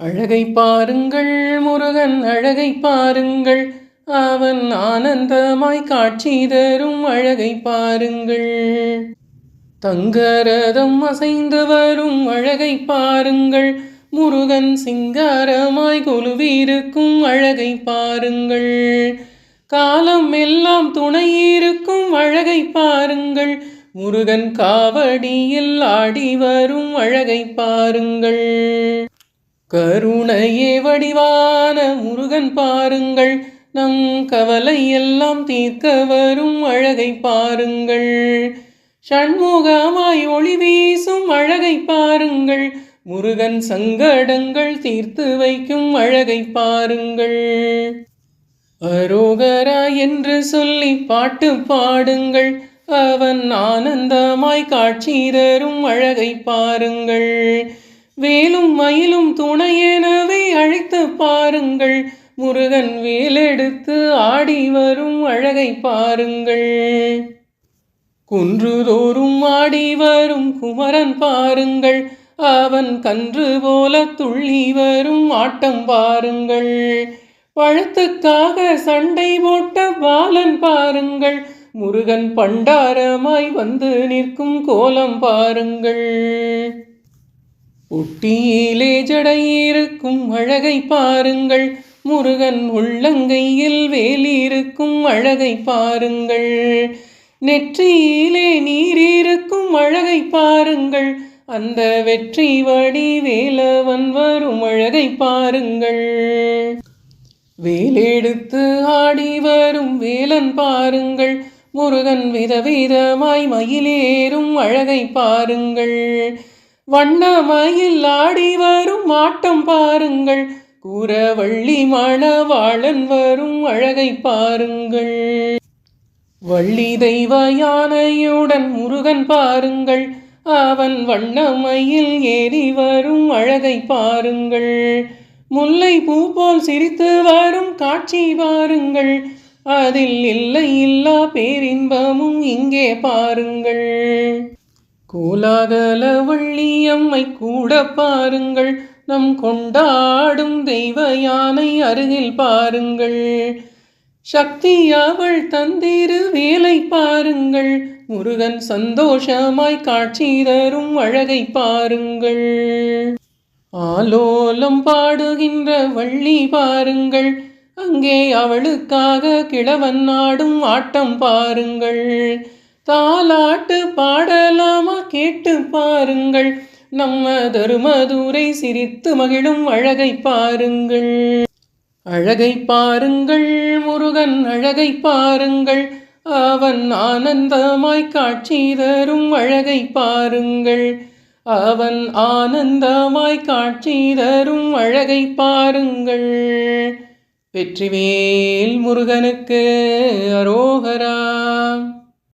அழகை பாருங்கள் முருகன் அழகை பாருங்கள். அவன் ஆனந்தமாய் காட்சி தரும் அழகை பாருங்கள். தங்கரதம் அசைந்து வரும் அழகை பாருங்கள். முருகன் சிங்காரமாய் கொலுவிருக்கும் அழகை பாருங்கள். காலம் எல்லாம் துணையிருக்கும் அழகை பாருங்கள். முருகன் காவடியில் ஆடி வரும் அழகை பாருங்கள். கருணையே வடிவான முருகன் பாருங்கள். நம் கவலை எல்லாம் தீர்க்க வரும் அழகை பாருங்கள். ஷண்முகமாய் ஒளி வீசும் அழகை பாருங்கள். முருகன் சங்கடங்கள் தீர்த்து வைக்கும் அழகை பாருங்கள். அரோகரா என்று சொல்லி பாட்டு பாடுங்கள். அவன் ஆனந்தமாய் காட்சி தரும் அழகை பாருங்கள். வேலும் மயிலும் துணையெனவே அழைத்து பாருங்கள். முருகன் வேலெடுத்து ஆடி வரும் அழகை பாருங்கள். குன்றுதோறும் ஆடி வரும் குமரன் பாருங்கள். அவன் கன்று போல துள்ளி வரும் ஆட்டம் பாருங்கள். பழத்துக்காக சண்டை போட்ட பாலன் பாருங்கள். முருகன் பண்டாரமாய் வந்து நிற்கும் கோலம் பாருங்கள். ஒட்டியிலே ஜடையிருக்கும் அழகை பாருங்கள். முருகன் உள்ளங்கையில் வேலியிருக்கும் அழகை பாருங்கள். நெற்றியிலே நீரிருக்கும் அழகை பாருங்கள். அந்த வெற்றி வடி வேலவன் வரும் அழகை பாருங்கள். வேலெடுத்து ஆடி வரும் வேலன் பாருங்கள். முருகன் விதவிதமாய் மயிலேறும் அழகை பாருங்கள். வண்ணமயில் ஆடி வரும் ஆட்டம் பாருங்கள். கூறவள்ளி மணவாளன் வரும் அழகை பாருங்கள். வள்ளி தெய்வ யானையுடன் முருகன் பாருங்கள். அவன் வண்ணமையில் ஏறி வரும் அழகை பாருங்கள். முல்லை பூ போல் சிரித்து வரும் காட்சி பாருங்கள். அதில் இல்லை இல்லா பேரின்பமும் இங்கே பாருங்கள். கோலாகல வள்ளியம்மை கூட பாருங்கள். நம் கொண்டாடும் தெய்வ யானை அருகில் பாருங்கள். சக்தி அவள் தந்திரு வேலை பாருங்கள். முருகன் சந்தோஷமாய் காட்சி தரும் அழகை பாருங்கள். ஆலோலம் பாடுகின்ற வள்ளி பாருங்கள். அங்கே அவளுக்காக கிழவன் நாடும் ஆட்டம் பாருங்கள். தாலாட்டு பாடலாமா கேட்டு பாருங்கள். நம்ம தருமதுரை சிரித்து மகிழும் அழகை பாருங்கள். அழகை பாருங்கள் முருகன் அழகை பாருங்கள். அவன் ஆனந்தமாய் காட்சி தரும் அழகை பாருங்கள். அவன் ஆனந்தமாய் காட்சி தரும் அழகை பாருங்கள். வெற்றிவேல் முருகனுக்கு அரோகரா.